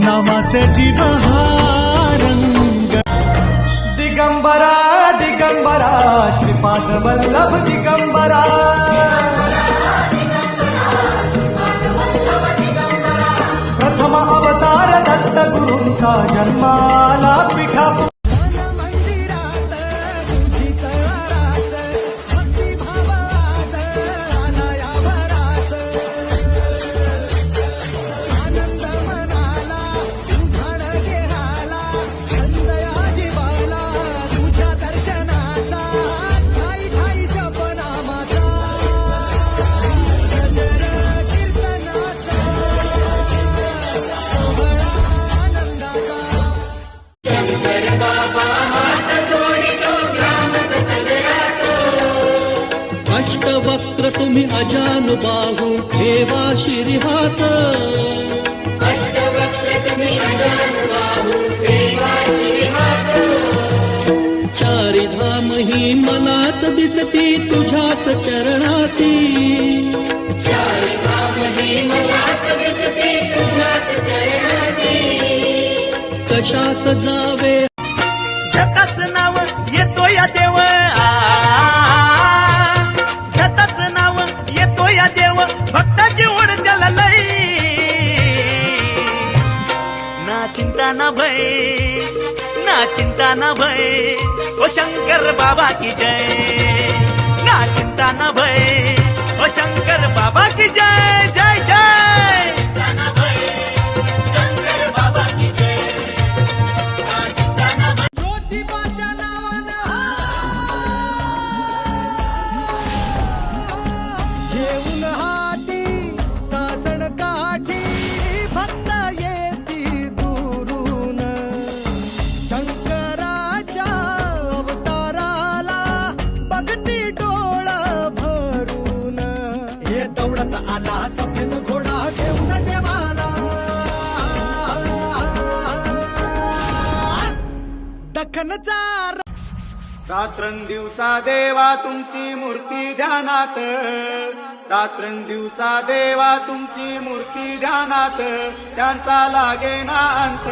నమత జీవహారంగ దిగంబరా దిగంబరా శ్రీపాద వల్లభ దిగంబరా ప్రథమ అవతార దత్త గురుంచా జన్మాలా పిఠాపు अष्टवक्र तुम्ही अजान बाहू ठेवा शिरिहात चारी ही मलाच दिसती तुझ्याच चरणासी कशा सजावे जगाच नाव येतो या देव. आ, नाव येतो या देव. भक्ताची ओढ त्याला लई. ना चिंता ना भय. ना चिंता ना भय. ओ शंकर बाबा की जय. ना चिंता ना भय. ओ शंकर दौडत आला सफेद घोडा घेऊन देवाला. दखनचा रात्रंदिवसा देवा तुमची मूर्ती ध्यानात. रात्रंदिवसा देवा तुमची मूर्ती ध्यानात. त्यांचा लागे ना अंत